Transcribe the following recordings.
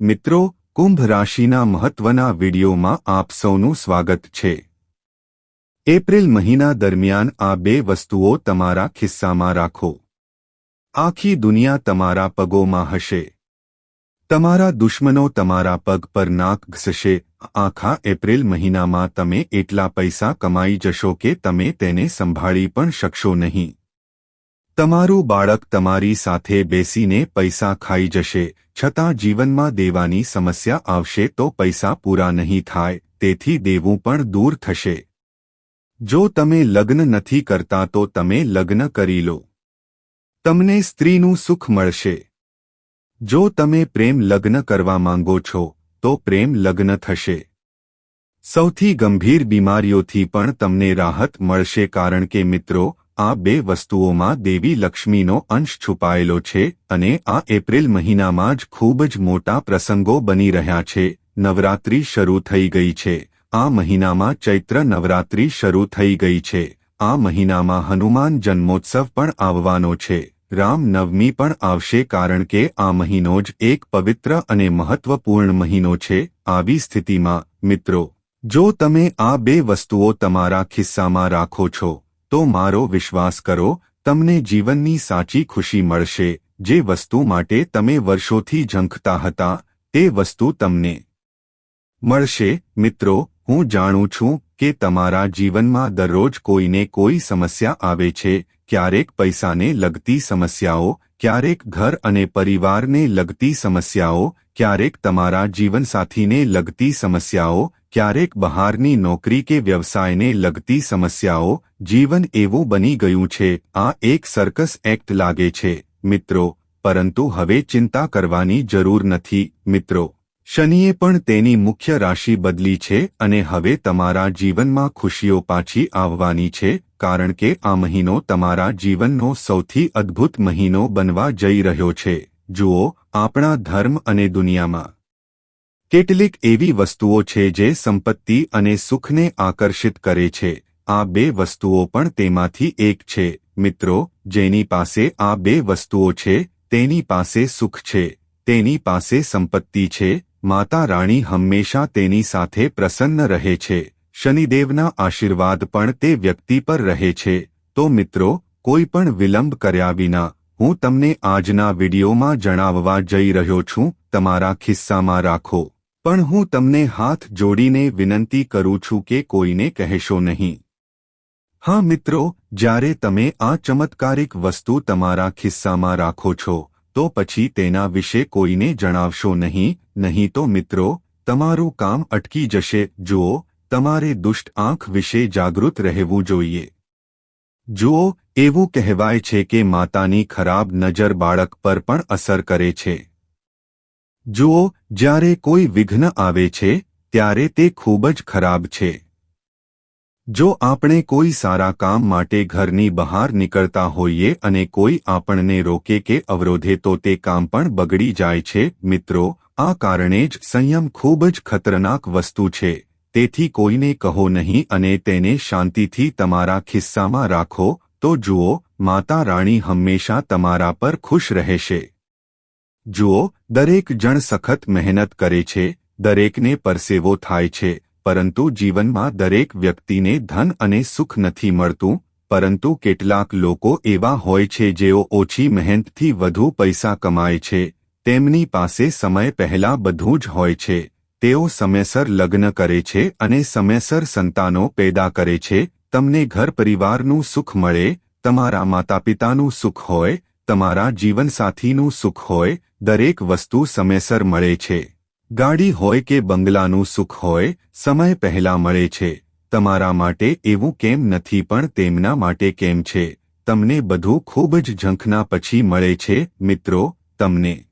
મિત્રો, કુંભ રાશિના મહત્વના વિડીયોમાં આપ સૌનું સ્વાગત છે. એપ્રિલ મહિના દરમિયાન આ બે વસ્તુઓ તમારા ખિસ્સામાં રાખો. આખી દુનિયા તમારા પગોમાં હશે. તમારા દુશ્મનો તમારા પગ પર નાક ઘસશે. આખા એપ્રિલ મહિનામાં તમે એટલા પૈસા કમાઈ જશો કે તમે તેને સંભાળી પણ શકશો નહીં. તમારું બાળક તમારી સાથે બેસીને પૈસા ખાઈ જશે, છતાં જીવનમાં દેવાની સમસ્યા આવશે તો પૈસા પૂરા નહીં થાય, તેથી દેવું પણ દૂર થશે. જો તમે લગ્ન નથી કરતા તો તમે લગ્ન કરી લો. તમને સ્ત્રીનું સુખ મળશે. જો તમે પ્રેમ લગ્ન કરવા માંગો છો, તો પ્રેમ લગ્ન થશે. સૌથી ગંભીર બીમારીઓથી પણ તમને રાહત મળશે કારણ કે મિત્રો આ બે વસ્તુઓમાં દેવી લક્ષ્મીનો અંશ છુપાયેલો છે અને આ એપ્રિલ મહિનામાં જ ખૂબ જ મોટા પ્રસંગો બની રહ્યા છે. નવરાત્રી શરૂ થઈ ગઈ છે. આ મહિનામાં ચૈત્ર નવરાત્રી શરૂ થઈ ગઈ છે. આ મહિનામાં હનુમાન જન્મોત્સવ પણ આવવાનો છે. રામ નવમી પણ આવશે કારણ કે આ મહિનો જ એક પવિત્ર અને મહત્વપૂર્ણ મહિનો છે આવી સ્થિતિમાં. મિત્રો, જો તમે આ બે વસ્તુઓ તમારા ખિસ્સામાં રાખો છો તો મારો વિશ્વાસ કરો, તમને જીવનની સાચી ખુશી મળશે. જે વસ્તુ માટે તમે વર્ષોથી ઝંખતા હતા, તે વસ્તુ તમને મળશે. મિત્રો, હું જાણું છું કે તમારા જીવનમાં દરરોજ કોઈને કોઈ સમસ્યા આવે છે. ક્યારેક પૈસાને લગતી સમસ્યાઓ, ક્યારેક ઘર અને પરિવારને લગતી સમસ્યાઓ, ક્યારેક તમારા જીવનસાથીને લગતી સમસ્યાઓ ક્યારેક બહારની નોકરી કે વ્યવસાયને લગતી સમસ્યાઓ જીવન એવું બની ગયું છે, આ એક સર્કસ એક્ટ લાગે છે, મિત્રો, પરંતુ હવે ચિંતા કરવાની જરૂર નથી, મિત્રો. શનિએ પણ તેની મુખ્ય રાશિ બદલી છે અને હવે તમારા જીવનમાં ખુશીઓ પાછી આવવાની છે, કારણ કે આ મહિનો તમારા જીવનનો સૌથી અદ્ભુત મહિનો બનવા જઈ રહ્યો છે. જુઓ, આપણા ધર્મ અને દુનિયામાં. કેટલીક એવી વસ્તુઓ છે જે સંપત્તિ અને સુખને આકર્ષિત કરે છે. આ બે વસ્તુઓ પણ તેમાંથી એક છે. મિત્રો, જેની પાસે આ બે વસ્તુઓ છે, તેની પાસે સુખ છે. તેની પાસે સંપત્તિ છે. માતા રાણી હંમેશા તેની સાથે પ્રસન્ન રહે છે. શનિદેવના આશીર્વાદ પણ તે વ્યક્તિ પર રહે છે. તો મિત્રો, કોઈ પણ વિલંબ કર્યા વિના, હું તમને આજના વિડીયોમાં જણાવવા જઈ રહ્યો છું. તમારા ખિસ્સામાં રાખો. પણ હું તમને હાથ જોડીને વિનંતી કરું છું કે કોઈને કહેશો નહીં. હા મિત્રો, જ્યારે તમે આ ચમત્કારિક વસ્તુ તમારા ખિસ્સામાં રાખો છો, તો પછી તેના વિશે કોઈને જણાવશો નહીં નહીં તો મિત્રો, તમારું કામ અટકી જશે, જુઓ, તમારે દુષ્ટ આંખ વિશે જાગૃત રહેવું જોઈએ. જુઓ, એવું કહેવાય છે કે માતાની ખરાબ નજર બાળક પર પણ અસર કરે છે. જુઓ, જ્યારે કોઈ વિઘ્ન આવે છે, ત્યારે તે ખૂબ જ ખરાબ છે. જો આપણે કોઈ સારા કામ માટે ઘરની બહાર નીકળતા હોઈએ અને કોઈ આપણને રોકે કે અવરોધે તો તે કામ પણ બગડી જાય છે, મિત્રો, આ કારણે જ સંયમ ખૂબ જ ખતરનાક વસ્તુ છે. તેથી કોઈને કહો નહીં અને તેને શાંતિથી તમારા ખિસ્સામાં રાખો, તો જુઓ, માતા રાણી હંમેશા તમારા પર ખુશ રહેશે. જુઓ, દરેક જણ સખત મહેનત કરે છે, દરેકને પરસેવો થાય છે, પરંતુ જીવનમાં દરેક વ્યક્તિને ધન અને સુખ નથી મળતું, પરંતુ કેટલાક લોકો એવા હોય છે જેઓ ઓછી મહેનતથી વધુ પૈસા કમાય છે, તેમની પાસે સમય પહેલા બધું જ હોય છે, તેઓ સમયસર લગ્ન કરે છે અને સમયસર સંતાનો પેદા કરે છે, તમને ઘર પરિવારનું સુખ મળે, તમારા માતાપિતાનું સુખ હોય તમારા જીવનસાથીનું સુખ હોય, દરેક વસ્તુ સમયસર મળે છે. ગાડી હોય કે બંગલાનું સુખ હોય, સમય પહેલા મળે છે. તમારા માટે એવું કેમ નથી પણ તેમના માટે કેમ છે? તમને બધું ખૂબ જ ઝંખના પછી મળે છે, મિત્રો, તમને.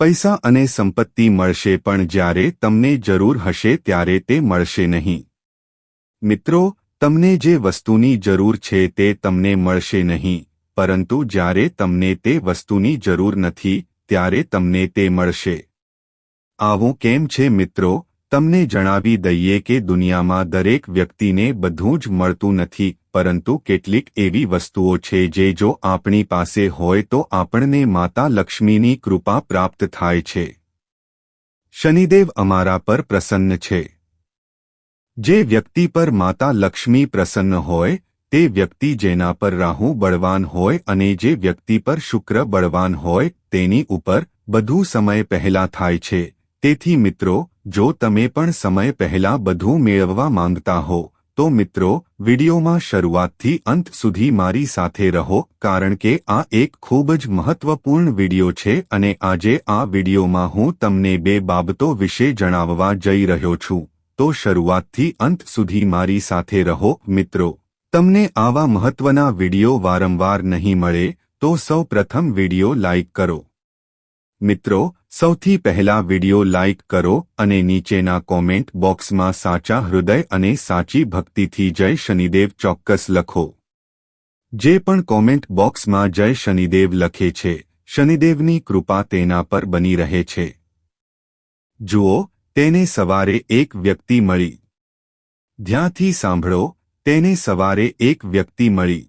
પૈસા અને સંપત્તિ મળશે પણ જ્યારે તમને જરૂર હશે ત્યારે તે મળશે નહીં. મિત્રો, તમને જે વસ્તુની જરૂર છે તે તમને મળશે નહીં. પરંતુ જ્યારે તમને તે વસ્તુની જરૂર નથી, ત્યારે તમને તે મળશે. આવું કેમ છે મિત્રો, તમને જણાવી દઈએ કે દુનિયામાં દરેક વ્યક્તિને બધું જ મળતું નથી, પરંતુ કેટલીક એવી વસ્તુઓ છે જે જો આપણી પાસે હોય તો આપણને માતા લક્ષ્મીની કૃપા પ્રાપ્ત થાય છે. શનિદેવ અમારા પર પ્રસન્ન છે. જે વ્યક્તિ પર માતા લક્ષ્મી પ્રસન્ન હોય તે વ્યક્તિ જેના પર રાહુ બળવાન હોય અને જે વ્યક્તિ પર શુક્ર બળવાન હોય, તેની ઉપર બધું સમય પહેલા થાય છે. તેથી મિત્રો, જો તમે પણ સમય પહેલા બધું મેળવવા માંગતા હો, તો મિત્રો, વિડિયોમાં શરૂઆતથી અંત સુધી મારી સાથે રહો, કારણ કે આ એક ખૂબ જ મહત્વપૂર્ણ વિડિયો છે અને આજે આ વિડિયોમાં હું તમને બે બાબતો વિશે જણાવવા જઈ રહ્યો છું. તો શરૂઆતથી અંત સુધી મારી સાથે રહો, મિત્રો. તમને આવા મહત્વના વિડિયો વારંવાર નહીં મળે, તો સૌ પ્રથમ વિડિયો લાઇક કરો. મિત્રો, સૌથી પહેલા વિડિયો લાઇક કરો અને નીચેના કોમેન્ટ બોક્સમાં સાચા હૃદય અને સાચી ભક્તિથી જય શનિદેવ ચોક્કસ લખો. જે પણ કોમેન્ટ બોક્સમાં જય શનિદેવ લખે છે, શનિદેવની કૃપા તેના પર બની રહે છે. જુઓ, તેને સવારે એક વ્યક્તિ મળી. ધ્યાનથી સાંભળો તેને સવારે એક વ્યક્તિ મળી.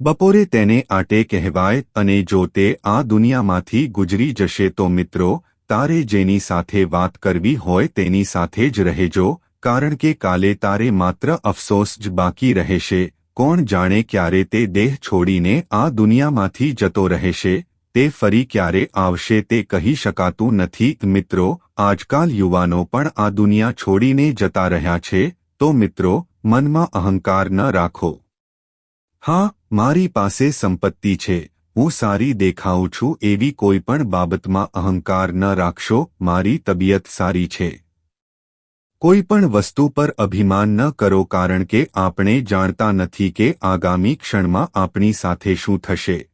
બપોરે તેને આટે કહેવાય અને જો તે આ દુનિયામાંથી ગુજરી જશે તો મિત્રો, તારે જેની સાથે વાત કરવી હોય તેની સાથે જ રહેજો, કારણ કે કાલે તારે માત્ર અફસોસ જ બાકી રહેશે, કોણ જાણે ક્યારે તે દેહ છોડીને આ દુનિયામાંથી જતો રહેશે, તે ફરી ક્યારે આવશે તે કહી શકાતું નથી. મિત્રો, આજકાલ યુવાનો પણ આ દુનિયા છોડીને જતા રહ્યા છે, તો મિત્રો મનમાં અહંકાર ન રાખો. હા, મારી પાસે સંપત્તિ છે. હું સારી દેખાઉં છું એવી કોઈ પણ બાબતમાં અહંકાર ન રાખશો. મારી તબિયત સારી છે. કોઈ પણ વસ્તુ પર અભિમાન ન કરો કારણ કે આપણે જાણતા નથી કે આગામી ક્ષણમાં આપણી સાથે શું થશે.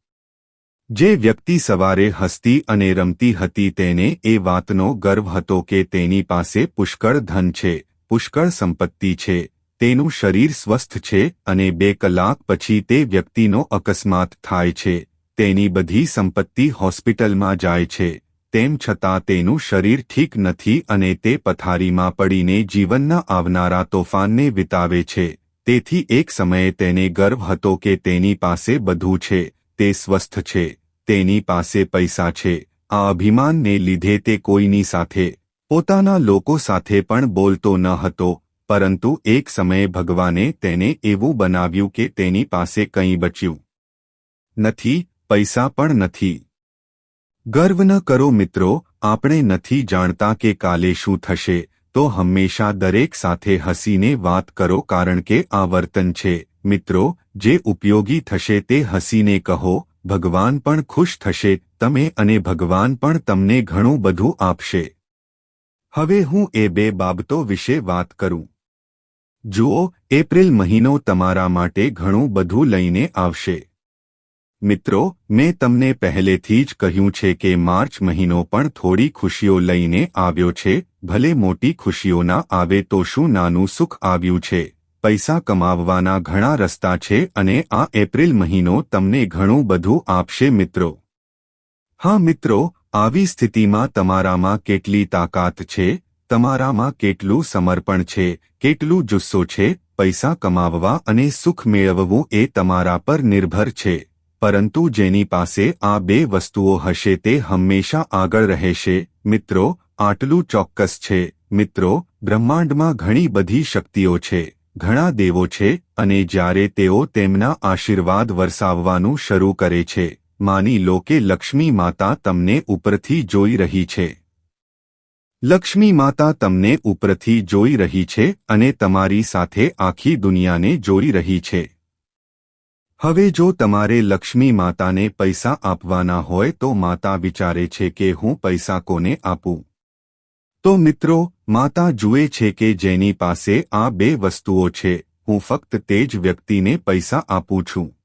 જે વ્યક્તિ સવારે હસતી અને રમતી હતી તેને એ વાતનો ગર્વ હતો કે તેની પાસે પુષ્કળ ધન છે, પુષ્કળ સંપત્તિ છે. તેનું શરીર સ્વસ્થ છે અને બે કલાક પછી તે વ્યક્તિનો અકસ્માત થાય છે. તેની બધી સંપત્તિ હોસ્પિટલમાં જાય છે. તેમ છતાં તેનું શરીર ઠીક નથી અને તે પથારીમાં પડીને જીવનના આવનારા તોફાનને વિતાવે છે. તેથી એક સમયે તેને ગર્વ હતો કે તેની પાસે બધું છે. તે સ્વસ્થ છે. તેની પાસે પૈસા છે. આ અભિમાનને લીધે તે કોઈની સાથે, પોતાના લોકો સાથે પણ બોલતો ન હતો. પરંતુ એક સમયે ભગવાને તેને એવું બનાવ્યું કે તેની પાસે કંઈ બચ્યું નથી, પૈસા પણ નથી. ગર્વ ન કરો મિત્રો, આપણે નથી જાણતા કે કાલે શું થશે, તો હંમેશા દરેક સાથે હસીને વાત કરો કારણ કે આ વર્તન છે. મિત્રો, જે ઉપયોગી થશે તે હસીને કહો, ભગવાન પણ ખુશ થશે, તમે અને ભગવાન પણ તમને ઘણું બધું આપશે. હવે હું એ બે બાબતો વિશે વાત કરું. જુઓ, એપ્રિલ મહિનો તમારા માટે ઘણું બધું લઈને આવશે. મિત્રો, મેં તમને પહેલેથી જ કહ્યું છે કે માર્ચ મહિનો પણ થોડી ખુશીઓ લઈને આવ્યો છે, ભલે મોટી ખુશીઓ ના આવે તો શું નાનું સુખ આવ્યું છે? પૈસા કમાવવાના ઘણા રસ્તા છે અને આ એપ્રિલ મહિનો તમને ઘણું બધું આપશે મિત્રો. હા મિત્રો, આવી સ્થિતિમાં તમારામાં કેટલી તાકાત છે? તમારામાં કેટલું સમર્પણ છે? કેટલું જુસ્સો છે, પૈસા કમાવવા અને સુખ મેળવવું એ તમારા પર નિર્ભર છે. પરંતુ જેની પાસે આ બે વસ્તુઓ હશે તે હંમેશા આગળ રહેશે. મિત્રો, આટલું ચોક્કસ છે. મિત્રો, બ્રહ્માંડમાં ઘણી બધી શક્તિઓ છે, ઘણા દેવો છે, અને જ્યારે તેઓ તેમના આશીર્વાદ વરસાવવાનું શરૂ કરે છે, માની લો કે લક્ષ્મી માતા તમને ઉપરથી જોઈ રહી છે. લક્ષ્મી માતા તમને ઉપરથી જોઈ રહી છે અને તમારી સાથે આખી દુનિયાને જોઈ રહી છે. હવે જો તમારે લક્ષ્મી માતાને પૈસા આપવાના હોય તો માતા વિચારે છે કે હું પૈસા કોને આપું? તો મિત્રો, માતા જુએ છે કે જેની પાસે આ બે વસ્તુઓ છે, હું ફક્ત તે જ વ્યક્તિને પૈસા આપું છું.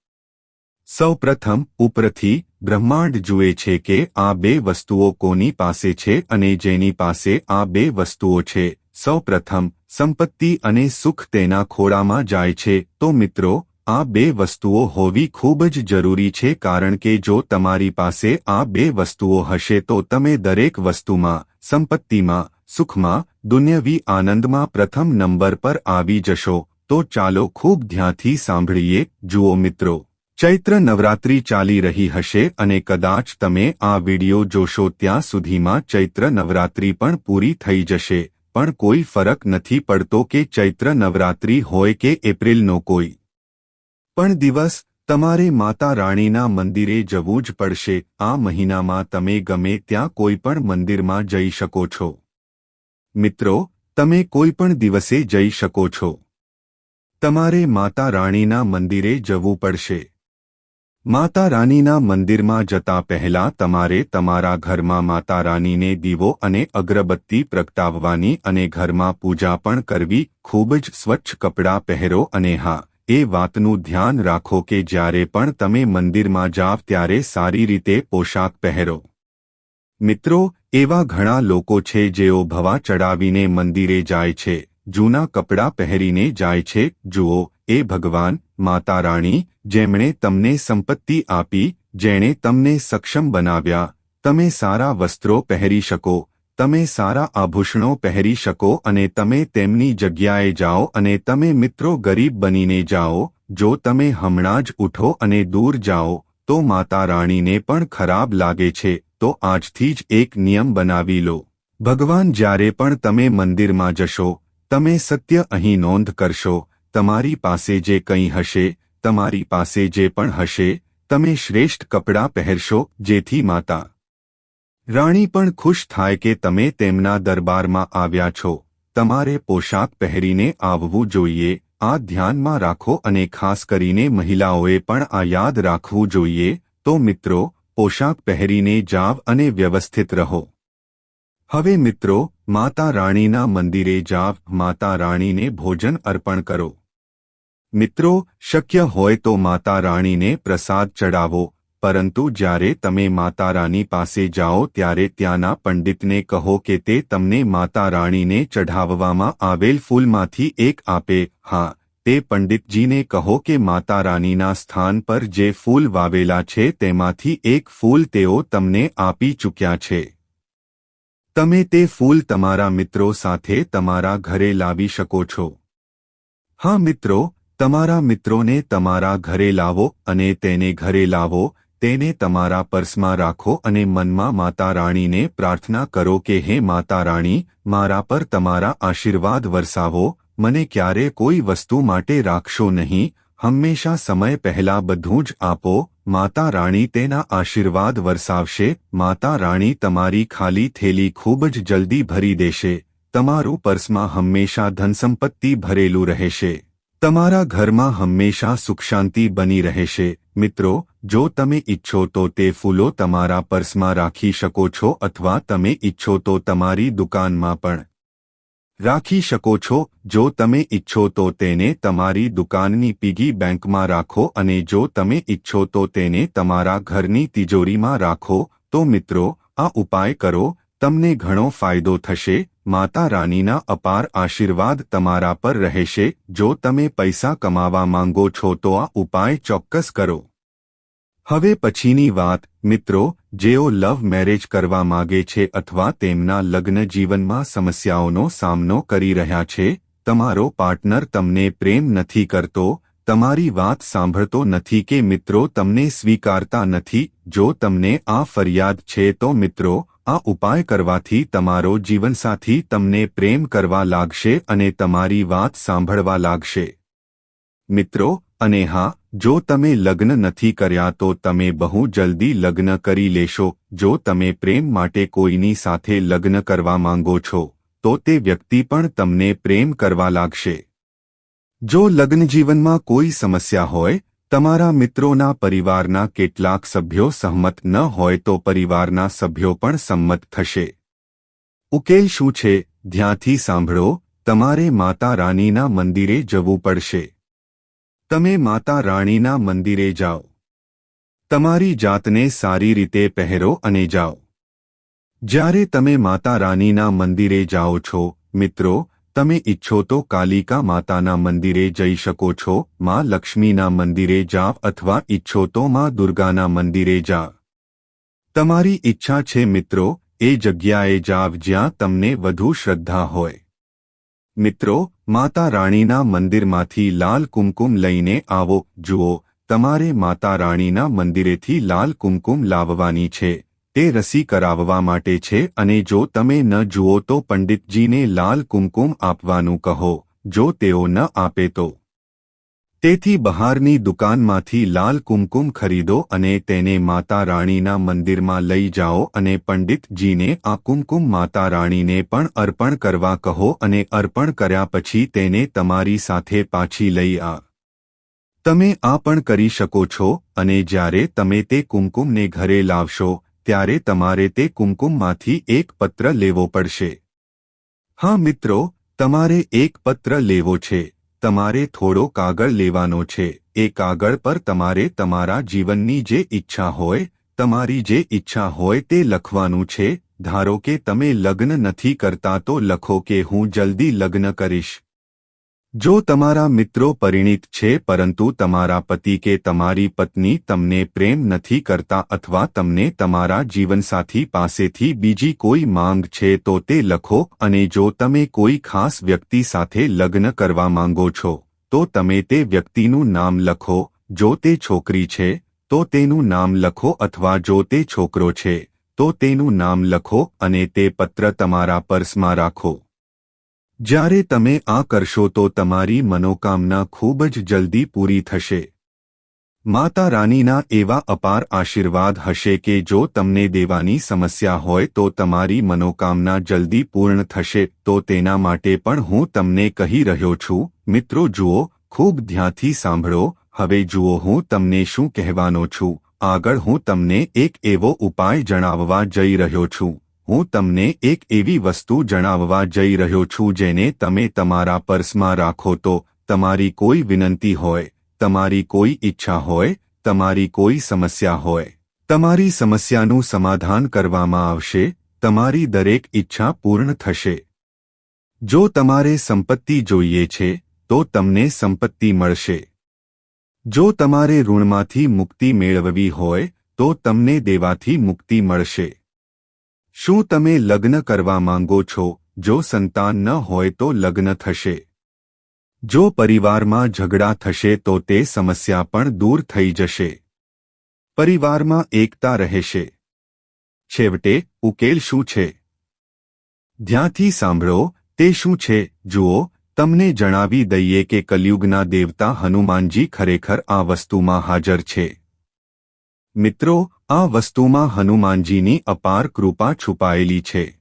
સૌ પ્રથમ ઉપરથી બ્રહ્માંડ જુએ છે કે આ બે વસ્તુઓ કોની પાસે છે અને જેની પાસે આ બે વસ્તુઓ છે. સૌ પ્રથમ સંપત્તિ અને સુખ તેના ખોળામાં જાય છે. તો મિત્રો, આ બે વસ્તુઓ હોવી ખૂબ જ જરૂરી છે કારણ કે જો તમારી પાસે આ બે વસ્તુઓ હશે તો તમે દરેક વસ્તુમાં, સંપત્તિમાં, સુખમાં, દુન્યવી આનંદમાં પ્રથમ નંબર પર આવી જશો. તો ચાલો ખૂબ ધ્યાનથી સાંભળીએ. જુઓ મિત્રો ચૈત્ર નવરાત્રી ચાલી રહી હશે અને કદાચ તમે આ વિડિયો જોશો ત્યાં સુધીમાં ચૈત્ર નવરાત્રી પણ પૂરી થઈ જશે. પણ કોઈ ફરક નથી પડતો કે ચૈત્ર નવરાત્રી હોય કે એપ્રિલનો કોઈ પણ દિવસ, તમારે માતા રાણીના મંદિરે જવું જ પડશે. આ મહિનામાં તમે ગમે ત્યાં કોઈ પણ મંદિરમાં જઈ શકો છો. મિત્રો, તમે કોઈ પણ દિવસે જઈ શકો છો. તમારે માતા રાણીના મંદિરે જવું પડશે. માતા રાનીના મંદિરમાં જતા પહેલા તમારે તમારા ઘરમાં માતા રાનીને દીવો અને અગરબત્તી પ્રગટાવવાની અને ઘરમાં પૂજા પણ કરવી, ખૂબ જ સ્વચ્છ કપડાં પહેરો અને હા, એ વાતનું ધ્યાન રાખો કે જ્યારે પણ તમે મંદિરમાં જાવ ત્યારે સારી રીતે પોશાક પહેરો. મિત્રો, એવા ઘણા લોકો છે જેઓ ભવા ચડાવીને મંદિરે જાય છે, જૂના કપડાં પહેરીને જાય છે. જુઓ, એ ભગવાન માતા રાણી, જેમણે તમને સંપત્તિ આપી, જેણે તમને સક્ષમ બનાવ્યા, તમે સારા વસ્ત્રો પહેરી શકો, તમે સારા આભૂષણો પહેરી શકો અને તમે તેમની જગ્યાએ જાઓ અને તમે મિત્રો ગરીબ બનીને જાઓ, જો તમે હમણાં જ ઉઠો અને દૂર જાઓ, તો માતા રાણીને પણ ખરાબ લાગે છે, તો આજથી જ એક નિયમ બનાવી લો. ભગવાન જ્યારે પણ તમે મંદિરમાં જશો, તમે સત્ય અહીં નોંધ કરશો તમારી પાસે જે કંઈ હશે, તમારી પાસે જે પણ હશે, તમે શ્રેષ્ઠ કપડાં પહેરશો, જેથી માતા રાણી પણ ખુશ થાય કે તમે તેમના દરબારમાં આવ્યા છો. તમારે પોશાક પહેરીને આવવું જોઈએ, આ ધ્યાનમાં રાખો અને ખાસ કરીને મહિલાઓએ પણ આ યાદ રાખવું જોઈએ. તો મિત્રો, પોશાક પહેરીને જાવ અને વ્યવસ્થિત રહો. હવે મિત્રો, માતા રાણીના મંદિરે જાવ, માતા રાણીને ભોજન અર્પણ કરો. મિત્રો, શક્ય હોય તો માતા રાણીને પ્રસાદ ચડાવો પરંતુ જ્યારે તમે માતા રાની પાસે જાઓ ત્યારે ત્યાંના પંડિતને કહો કે તે તમને માતા રાણીને ચઢાવવામાં આવેલ ફૂલમાંથી એક આપે. હા, તે પંડિતજીને કહો કે માતા રાણીના સ્થાન પર જે ફૂલ વાવેલા છે તેમાંથી એક ફૂલ તેઓ તમને આપી ચૂક્યા છે. તમે તે ફૂલ તમારા મિત્રો સાથે તમારા ઘરે લાવી શકો છો. હા મિત્રો તમારા મિત્રોને તમારા ઘરે લાવો અને તેને ઘરે લાવો, તેને તમારા પર્સમાં રાખો અને મનમાં માતા રાણીને પ્રાર્થના કરો કે, હે માતા રાણી, મારા પર તમારા આશીર્વાદ વરસાવો, મને ક્યારે કોઈ વસ્તુ માટે રાખશો નહીં, હંમેશા સમય પહેલા બધું જ આપો, માતા રાણી તેના આશીર્વાદ વરસાવશે, માતા રાણી તમારી ખાલી થેલી ખૂબ જ જલ્દી ભરી દેશે, તમારું પર્સમાં હંમેશા ધનસંપત્તિ ભરેલું રહેશે. તમારા ઘરમાં હંમેશા સુખશાંતિ બની રહેશે. મિત્રો, જો તમે ઈચ્છો તો તે ફૂલો તમારા પર્સમાં રાખી શકો છો અથવા તમે ઈચ્છો તો તમારી દુકાનમાં પણ રાખી શકો છો. જો તમે ઈચ્છો તો તેને તમારી દુકાનની પીગી બેંકમાં રાખો અને જો તમે ઈચ્છો તો તેને તમારા ઘરની તિજોરીમાં રાખો. તો મિત્રો, આ ઉપાય કરો. તમને ઘણો ફાયદો થશે. માતા રાણીના અપાર આશીર્વાદ તમારા પર રહેશે. જો તમે પૈસા કમાવા માંગો છો તો આ ઉપાય ચોક્કસ કરો. હવે પછીની વાત, મિત્રો, જેઓ લવ મેરેજ કરવા માગે છે અથવા તેમના લગ્ન જીવનમાં સમસ્યાઓનો સામનો કરી રહ્યા છે, તમારો પાર્ટનર તમને પ્રેમ નથી કરતો, તમારી વાત સાંભળતો નથી કે મિત્રો તમને સ્વીકારતા નથી. જો તમને આ ફરિયાદ છે તો મિત્રો આ ઉપાય કરવાથી તમારો જીવનસાથી તમને પ્રેમ કરવા લાગશે અને તમારી વાત સાંભળવા લાગશે. મિત્રો, અને હા, જો તમે લગ્ન નથી કર્યા તો તમે બહુ જલ્દી લગ્ન કરી લેશો. જો તમે પ્રેમ માટે કોઈની સાથે લગ્ન કરવા માંગો છો, તો તે વ્યક્તિ પણ તમને પ્રેમ કરવા લાગશે. જો લગ્નજીવનમાં કોઈ સમસ્યા હોય તમારા મિત્રોના પરિવારના કેટલાક સભ્યો સહમત ન હોય તો પરિવારના સભ્યો પણ સંમત થશે. ઉકેલ શું છે? ધ્યાનથી સાંભળો, તમારે માતા રાનીના મંદિરે જવું પડશે. તમે માતા રાણીના મંદિરે જાઓ. તમારી જાતને સારી રીતે પહેરો અને જાઓ. જ્યારે તમે માતા રાણીના મંદિરે જાઓ છો, મિત્રો તમે ઈચ્છો તો કાલિકા માતાના મંદિરે જઈ શકો છો, માં લક્ષ્મીના મંદિરે જાવ અથવા ઈચ્છો તો માં દુર્ગાના મંદિરે જા તમારી ઈચ્છા છે મિત્રો, એ જગ્યાએ જાવ જ્યાં તમને વધુ શ્રદ્ધા હોય. મિત્રો, માતા રાણીના મંદિરમાંથી લાલ કુમકુમ લઈને આવો, જુઓ, તમારે માતા રાણીના મંદિરેથી લાલ કુમકુમ લાવવાની છે. તે રસી કરાવવા માટે છે અને જો તમે ન જુઓ તો પંડિતજીને લાલ કુમકુમ આપવાનું કહો, જો તેઓ ન આપે તો. તેથી બહારની દુકાનમાંથી લાલ કુમકુમ ખરીદો અને તેને માતા રાણીના મંદિરમાં લઈ જાઓ અને પંડિતજીને આ કુમકુમ માતા રાણીને પણ અર્પણ કરવા કહો અને અર્પણ કર્યા પછી તેને તમારી સાથે પાછી લઈ આ. તમે આ પણ કરી શકો છો અને જ્યારે તમે તે કુમકુમને ઘરે લાવશો ત્યારે તમારે તે કુમકુમમાંથી એક પત્ર લેવો પડશે. હા મિત્રો, તમારે એક પત્ર લેવો છે. તમારે થોડો કાગળ લેવાનો છે. એ કાગળ પર તમારે તમારા જીવનની જે ઈચ્છા હોય, તમારી જે ઈચ્છા હોય તે લખવાનું છે. ધારો કે તમે લગ્ન નથી કરતા તો લખો કે હું જલ્દી લગ્ન કરીશ. જો તમારા મિત્રો પરિણિત છે પરંતુ તમારા પતિ કે તમારી પત્ની તમને પ્રેમ નથી કરતા અથવા તમને તમારા જીવનસાથી પાસેથી બીજી કોઈ માંગ છે તો તે લખો અને જો તમે કોઈ ખાસ વ્યક્તિ સાથે લગ્ન કરવા માંગો છો, તો તમે તે વ્યક્તિનું નામ લખો, જો તે છોકરી છે, તો તેનું નામ લખો અથવા જો તે છોકરો છે, તો તેનું નામ લખો અને તે પત્ર તમારા પર્સમાં રાખો. જ્યારે તમે આ કરશો તો તમારી મનોકામના ખૂબ જ જલ્દી પૂરી થશે. માતા રાનીના એવા અપાર આશીર્વાદ હશે કે જો તમને દેવાની સમસ્યા હોય તો તમારી મનોકામના જલ્દી પૂર્ણ થશે, તો તેના માટે પણ હું તમને કહી રહ્યો છું, મિત્રો જુઓ, ખૂબ ધ્યાનથી સાંભળો, હવે જુઓ હું તમને શું કહેવાનો છું, આગળ હું તમને એક એવો ઉપાય જણાવવા જઈ રહ્યો છું. હું તમને એક એવી વસ્તુ જણાવવા જઈ રહ્યો છું જેને તમે તમારા પર્સમાં રાખો તો તમારી કોઈ વિનંતી હોય, તમારી કોઈ ઈચ્છા હોય, તમારી કોઈ સમસ્યા હોય. તમારી સમસ્યાનું સમાધાન કરવામાં આવશે, તમારી દરેક ઈચ્છા પૂર્ણ થશે. જો તમારે સંપત્તિ જોઈએ છે, તો તમને સંપત્તિ મળશે. જો તમારે ઋણમાંથી મુક્તિ મેળવવી હોય, તો તમને દેવાથી મુક્તિ મળશે. શું તમે લગ્ન કરવા માંગો છો? જો સંતાન ન હોય તો લગ્ન થશે. જો પરિવારમાં ઝઘડા થશે તો તે સમસ્યા પણ દૂર થઈ જશે. પરિવારમાં એકતા રહેશે. છેવટે, ઉકેલ શું છે? ધ્યાનથી સાંભળો, તે શું છે? જુઓ, તમને જણાવી દઈએ કે કલયુગના દેવતા હનુમાનજી ખરેખર આ વસ્તુમાં હાજર છે. મિત્રો, આ વસ્તુમાં હનુમાનજીની અપાર કૃપા છુપાયેલી છે.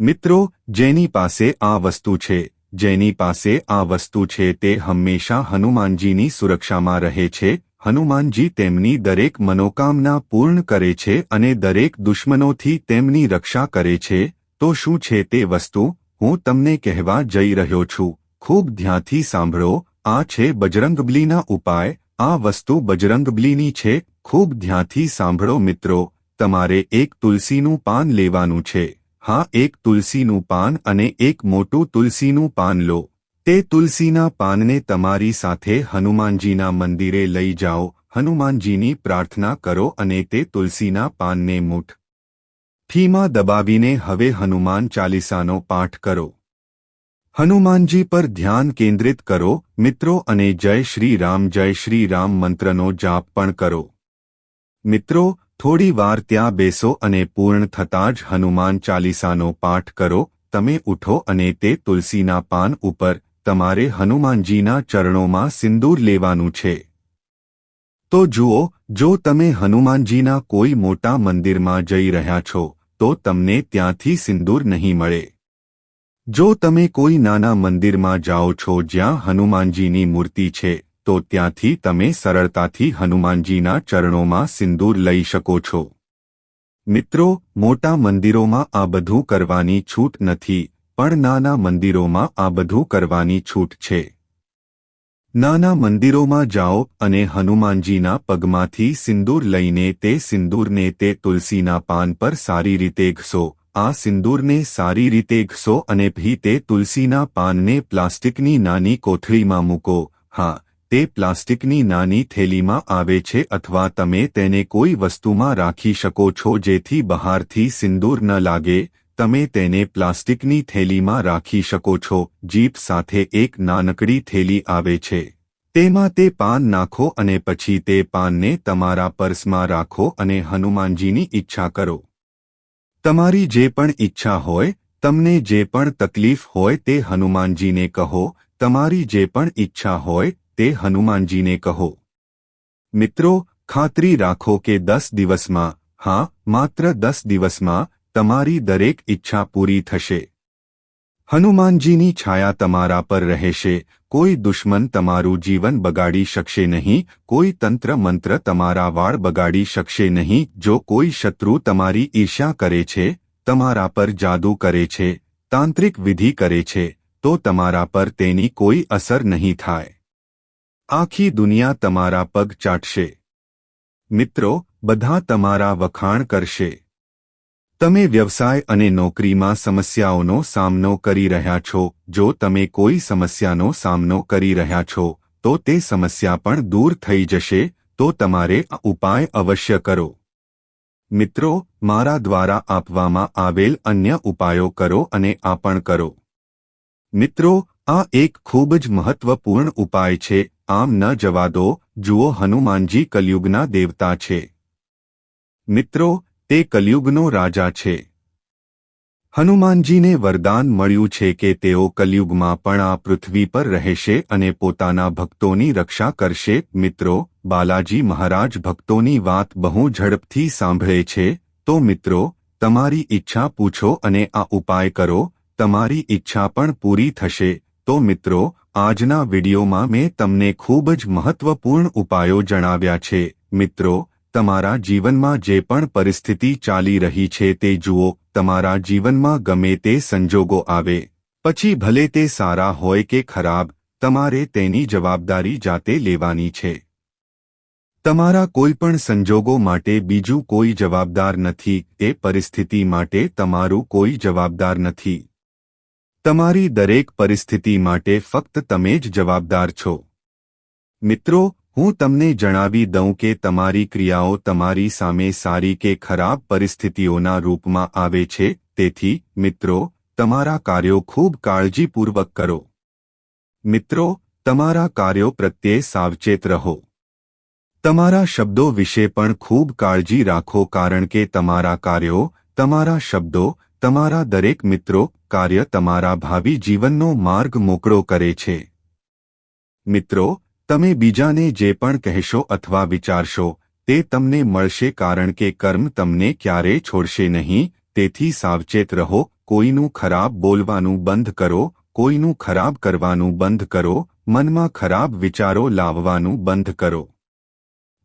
મિત્રો, જેની પાસે આ વસ્તુ છે, જેની પાસે આ વસ્તુ છે તે હંમેશા હનુમાનજીની સુરક્ષામાં રહે છે, હનુમાનજી તેમની દરેક મનોકામના પૂર્ણ કરે છે અને દરેક દુશ્મનોથી તેમની રક્ષા કરે છે, તો શું છે તે વસ્તુ? હું તમને કહેવા જઈ રહ્યો છું. ખૂબ ધ્યાનથી સાંભળો, આ છે બજરંગબલીના ઉપાય, આ વસ્તુ બજરંગબલીની છે ખૂબ ધ્યાનથી સાંભળો મિત્રો, તમારે એક તુલસીનું પાન લેવાનું છે. હા, એક તુલસીનું પાન અને એક મોટું તુલસીનું પાન લો. તે તુલસીના પાનને તમારી સાથે હનુમાનજીના મંદિરે લઈ જાઓ. હનુમાનજીની પ્રાર્થના કરો અને તે તુલસીના પાનને મૂઠ ફીમાં દબાવીને હવે હનુમાન ચાલીસાનો પાઠ કરો. હનુમાનજી પર ધ્યાન કેન્દ્રિત કરો, મિત્રો, અને જય શ્રી રામ, જય શ્રી રામ મંત્રનો જાપ પણ કરો. મિત્રો, થોડી વાર ત્યાં બેસો અને પૂર્ણ થતાં જ હનુમાન ચાલીસાનો પાઠ કરો, તમે ઉઠો અને તે તુલસીના પાન ઉપર તમારે હનુમાનજીના ચરણોમાં સિંદૂર લેવાનું છે. તો જુઓ, જો તમે હનુમાનજીના કોઈ મોટા મંદિરમાં જઈ રહ્યા છો, તો તમને ત્યાંથી સિંદૂર નહીં મળે. જો તમે કોઈ નાના મંદિરમાં જાઓ છો જ્યાં હનુમાનજીની મૂર્તિ છે તો ત્યાંથી તમે સરળતાથી હનુમાનજીના ચરણોમાં સિંદૂર લઈ શકો છો. મિત્રો, મોટા મંદિરોમાં આ બધું કરવાની છૂટ નથી, પણ નાના મંદિરોમાં આ બધું કરવાની છૂટ છે. નાના મંદિરોમાં જાઓ અને હનુમાનજીના પગમાંથી સિંદૂર લઈને તે સિંદૂરને તે તુલસીના પાન પર સારી રીતે ઘસો. આ સિંદૂરને સારી રીતે ઘસો અને ભી તે તુલસીના પાનને પ્લાસ્ટિકની નાની કોથળીમાં મૂકો. હા તે પ્લાસ્ટિકની નાની થેલીમાં આવે છે અથવા તમે તેને કોઈ વસ્તુમાં રાખી શકો છો જેથી બહારથી સિંદૂર ન લાગે, તમે તેને પ્લાસ્ટિકની થેલીમાં રાખી શકો છો જીપ સાથે એક નાનકડી થેલી આવે છે. તેમાં તે પાન નાખો અને પછી તે પાનને તમારા પર્સમાં રાખો અને હનુમાનજીની ઈચ્છા કરો. તમારી જે પણ ઈચ્છા હોય, તમને જે પણ તકલીફ હોય તે હનુમાનજીને કહો, તમારી જે પણ ઈચ્છા હોય તે હનુમાનજીને કહો. મિત્રો, ખાતરી રાખો કે દસ દિવસમાં, હા, માત્ર દસ દિવસમાં, તમારી દરેક ઈચ્છા પૂરી થશે. હનુમાનજીની છાયા તમારા પર રહેશે, કોઈ દુશ્મન તમારું જીવન બગાડી શકશે નહીં, કોઈ તંત્ર મંત્ર તમારા વાળ બગાડી શકશે નહીં, જો કોઈ શત્રુ તમારી ઈર્ષ્યા કરે છે, તમારા પર જાદુ કરે છે, તાંત્રિક વિધિ કરે છે, તો તમારા પર તેની કોઈ અસર નહીં થાય. આખી દુનિયા તમારા પગ ચાટશે. મિત્રો, બધા તમારા વખાણ કરશે. તમે વ્યવસાય અને નોકરીમાં સમસ્યાઓનો સામનો કરી રહ્યા છો. જો તમે કોઈ સમસ્યાનો સામનો કરી રહ્યા છો, તો તે સમસ્યા પણ દૂર થઈ જશે, તો તમારે આ ઉપાય અવશ્ય કરો. મિત્રો, મારા દ્વારા આપવામાં આવેલ અન્ય ઉપાયો કરો અને આ પણ કરો. મિત્રો, આ એક ખૂબ જ મહત્વપૂર્ણ ઉપાય છે. આમ ન જવા દો, જુઓ હનુમાનજી કલયુગના દેવતા છે. મિત્રો, તે કલયુગનો રાજા છે. હનુમાનજીને વરદાન મળ્યું છે કે તેઓ કલયુગમાં પણ આ પૃથ્વી પર રહેશે અને પોતાના ભક્તોની રક્ષા કરશે. મિત્રો, બાલાજી મહારાજ ભક્તોની વાત બહુ ઝડપથી સાંભળે છે. તો મિત્રો, તમારી ઈચ્છા પૂછો અને આ ઉપાય કરો. તમારી ઈચ્છા પણ પૂરી થશે. તો મિત્રો, આજના વિડીયોમાં મેં તમને ખૂબ જ મહત્વપૂર્ણ ઉપાયો જણાવ્યા છે. મિત્રો, તમારા જીવનમાં જે પણ પરિસ્થિતિ ચાલી રહી છે તે જુઓ, તમારા જીવનમાં ગમે તે સંજોગો આવે. પછી ભલે તે સારા હોય કે ખરાબ, તમારે તેની જવાબદારી જાતે લેવાની છે. તમારા કોઈ પણ સંજોગો માટે બીજું કોઈ જવાબદાર નથી એ પરિસ્થિતિ માટે તમારું કોઈ જવાબદાર નથી. તમારી દરેક પરિસ્થિતિ માટે ફક્ત તમે જ જવાબદાર છો. મિત્રો, હું તમને જણાવી દઉં કે તમારી ક્રિયાઓ તમારી સામે સારી કે ખરાબ પરિસ્થિતિઓના રૂપમાં આવે છે, તેથી, મિત્રો, તમારા કાર્યો ખૂબ કાળજીપૂર્વક કરો. મિત્રો, તમારા કાર્યો પ્રત્યે સાવચેત રહો. તમારા શબ્દો વિશે પણ ખૂબ કાળજી રાખો કારણ કે તમારા કાર્યો, તમારા શબ્દો, તમારા દરેક મિત્રો કાર્ય તમારા ભાવિ જીવનનો માર્ગ મોકળો કરે છે. મિત્રો, તમે બીજાને જે પણ કહેશો અથવા વિચારશો, તે તમને મળશે કારણ કે કર્મ તમને ક્યારેય છોડશે નહીં, તેથી સાવચેત રહો, કોઈનું ખરાબ બોલવાનું બંધ કરો, કોઈનું ખરાબ કરવાનું બંધ કરો, મનમાં ખરાબ વિચારો લાવવાનું બંધ કરો.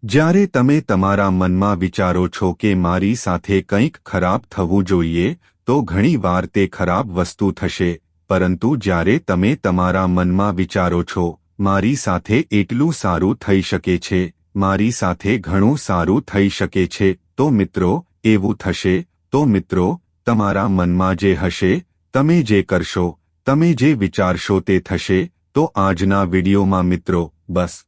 જ્યારે તમે તમારા મનમાં વિચારો છો કે મારી સાથે કંઈક ખરાબ થવું જોઈએ તો ઘણી વાર તે ખરાબ વસ્તુ થશે, પરંતુ જ્યારે તમે તમારા મનમાં વિચારો છો, મારી સાથે એટલું સારું થઈ શકે છે, મારી સાથે ઘણું સારું થઈ શકે છે, તો મિત્રો, એવું થશે, તો મિત્રો, તમારા મનમાં જે હશે, તમે જે કરશો, તમે જે વિચારશો તે થશે, તો આજના વિડીયોમાં મિત્રો, બસ.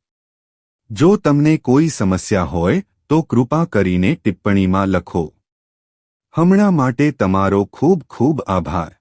જો તમને કોઈ સમસ્યા હોય, તો કૃપા કરીને ટિપ્પણીમાં લખો. હમણાં માટે તમારો ખૂબ ખૂબ આભાર.